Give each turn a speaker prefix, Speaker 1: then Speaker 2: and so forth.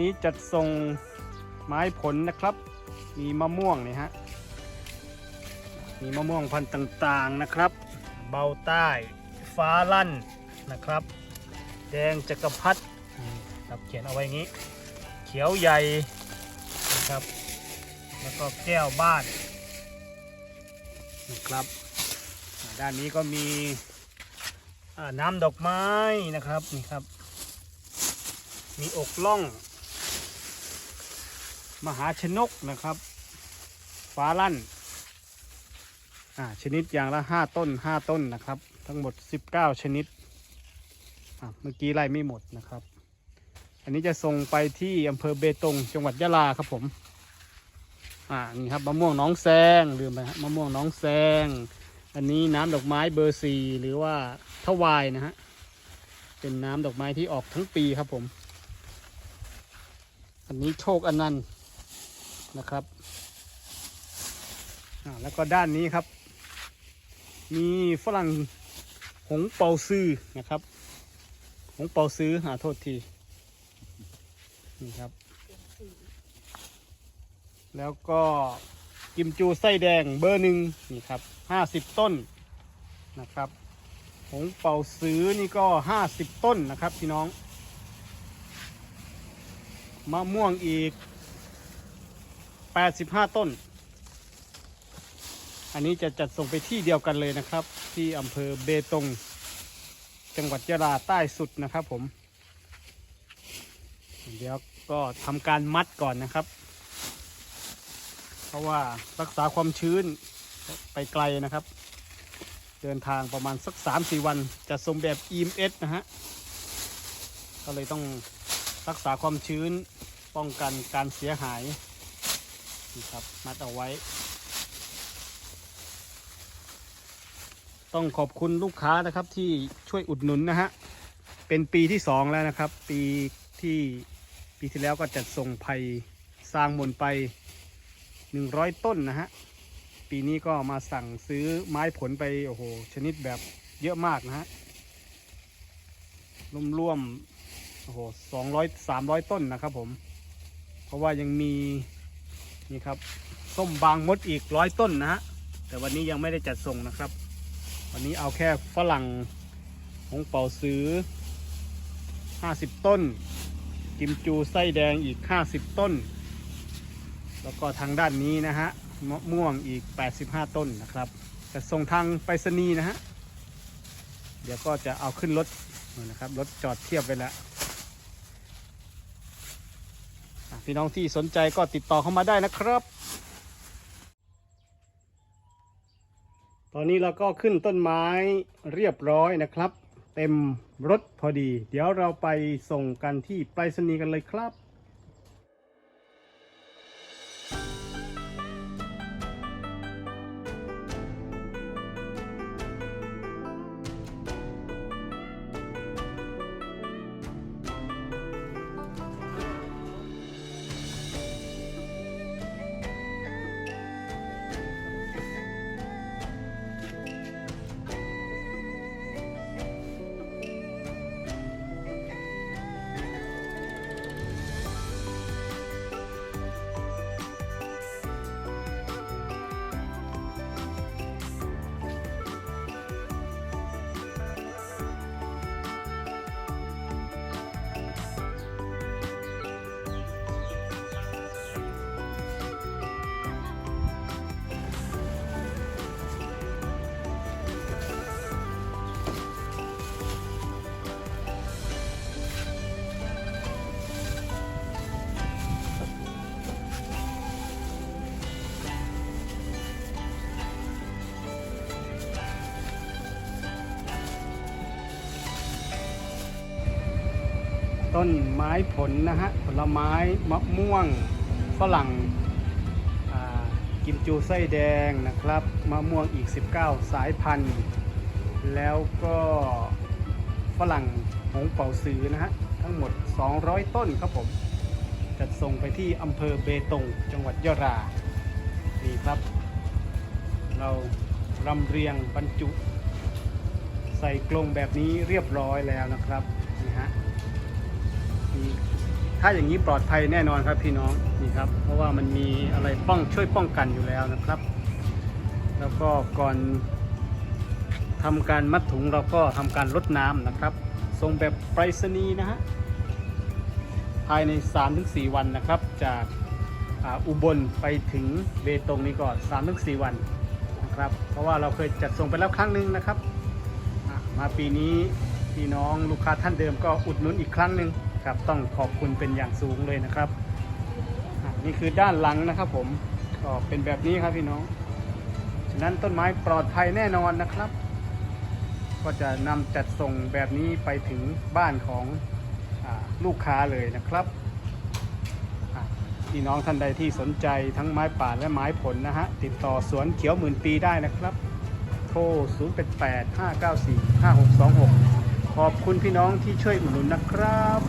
Speaker 1: นี้จัดส่งไม้ผลนะครับ มีมะม่วงนี่ฮะ มีมะม่วงพันธุ์ต่างๆนะครับ เบาใต้ฟ้าลั่นนะครับ แดงจักรพรรดินี่ครับเขียนเอาไว้อย่างนี้ เขียวใหญ่นะครับ แล้วก็แก้วบ้านนะครับ ด้านนี้ก็มีน้ำดอกไม้นะครับนี่ครับ มีอกล่อง มหาชนกนะครับ ฟ้าลั่น อ่า ชนิดอย่างละ5ต้น5ต้นนะครับ ทั้งหมด19ชนิด อะเมื่อกี้ไล่ไม่หมดนะครับ อันนี้จะส่งไปที่อำเภอเบตงจังหวัดยะลาครับผม อ่า นี่ครับมะม่วงน้องแซงลืมไปฮะมะม่วงน้องแซง อันนี้น้ำดอกไม้เบอร์สี่หรือว่าทวายนะฮะ เป็นน้ำดอกไม้ที่ออกทั้งปีครับผมอันนี้โชคอนันต์ นะครับแล้วก็ด้านนี้ครับ มีฝรั่งหงเปาซือนะครับ หงเปาซือหาโทษทีนี่ครับ แล้วก็กิมจูไส้แดงเบอร์หนึ่งนี่ครับห้าสิบต้นนะครับ หงเป่าซื้อนี่ก็ห้าสิบต้นนะครับพี่น้อง มะม่วงอีก แปดสิบห้าต้น อันนี้จะจัดส่งไปที่เดียวกันเลยนะครับ ที่อำเภอเบตง จังหวัดยะลาใต้สุดนะครับผม เดี๋ยวก็ทำการมัดก่อนนะครับ เพราะว่ารักษาความชื้นไปไกลนะครับ เดินทางประมาณสักสามสี่วันจะส่งแบบ EMS นะฮะ ก็เลยต้องรักษาความชื้นป้องกันการเสียหาย นี่ครับมัดเอาไว้ ต้องขอบคุณลูกค้านะครับที่ช่วยอุดหนุนนะฮะ เป็นปีที่สองแล้วนะครับ ปีที่ปีที่แล้วก็จัดส่งไผ่สร้างมนไป 100 ต้นนะฮะ ปีนี้ก็มาสั่งซื้อไม้ผลไป โอ้โห ชนิดแบบเยอะมากนะฮะร่วมๆโอ้โหสองร้อยสามร้อยต้นนะครับผม เพราะว่ายังมี นี่ครับส้มบางมดอีกร้อยต้นนะฮะแต่วันนี้ยังไม่ได้จัดส่งนะครับ วันนี้เอาแค่ฝรั่งของเป่าซื้อ 50 ต้น กิมจูไส้แดงอีก 50 ต้น แล้วก็ทางด้านนี้นะฮะมะม่วงอีก 85 ต้นนะครับจะส่งทางไปรษณีย์นะฮะเดี๋ยวก็จะเอาขึ้นรถนะครับรถจอดเทียบไปแล้วอะ พี่น้องที่สนใจก็ติดต่อเข้ามาได้นะครับ ตอนนี้เราก็ขึ้นต้นไม้เรียบร้อยนะครับ เต็มรถพอดี เดี๋ยวเราไปส่งกันที่ไปรษณีย์กันเลยครับ ต้นไม้ผลนะฮะ ผลไม้มะม่วงฝรั่งกิมจูไส้แดงนะครับ มะม่วงอีก 19 สายพันธุ์ แล้วก็ฝรั่งหงเป่าซือนะฮะ ทั้งหมด 200 ต้นครับผม จัดส่งไปที่อำเภอเบตง จังหวัดยะลานี่ครับ เรารำเรียงบรรจุ ใส่กรงแบบนี้เรียบร้อยแล้วนะครับนี่ฮะ ถ้าอย่างนี้ปลอดภัยแน่นอนครับพี่น้องนี่ครับ เพราะว่ามันมีอะไรป้องช่วยป้องกันอยู่แล้วนะครับ แล้วก็ก่อนทำการมัดถุงเราก็ทำการลดน้ำนะครับส่งแบบไปรษณีย์นะฮะภายใน 3-4 วันนะครับ จากอ,าอุบลไปถึงเบตงนี่ก็3-4 วันนะครับ เพราะว่าเราเคยจัดส่งไปแล้วครั้งหนึ่งนะครับ มาปีนี้พี่น้องลูกค้าท่านเดิมก็อุดหนุนอีกครั้งหนึ่ง ครับต้องขอบคุณเป็นอย่างสูงเลยนะครับนี่คือด้านหลังนะครับผมก็เป็นแบบนี้ครับพี่น้อง ฉะนั้นต้นไม้ปลอดภัยแน่นอนนะครับ ก็จะนำจัดส่งแบบนี้ไปถึงบ้านของอลูกค้าเลยนะครับพี่น้องท่านใดที่สนใจทั้งไม้ป่าและไม้ผลนะฮะ ติดต่อสวนเขียวหมื่นปีได้นะครับ โทร 0 8 8 5 9 4 5 6 2 6 ขอบคุณพี่น้องที่ช่วยอุดหนุนนะครับ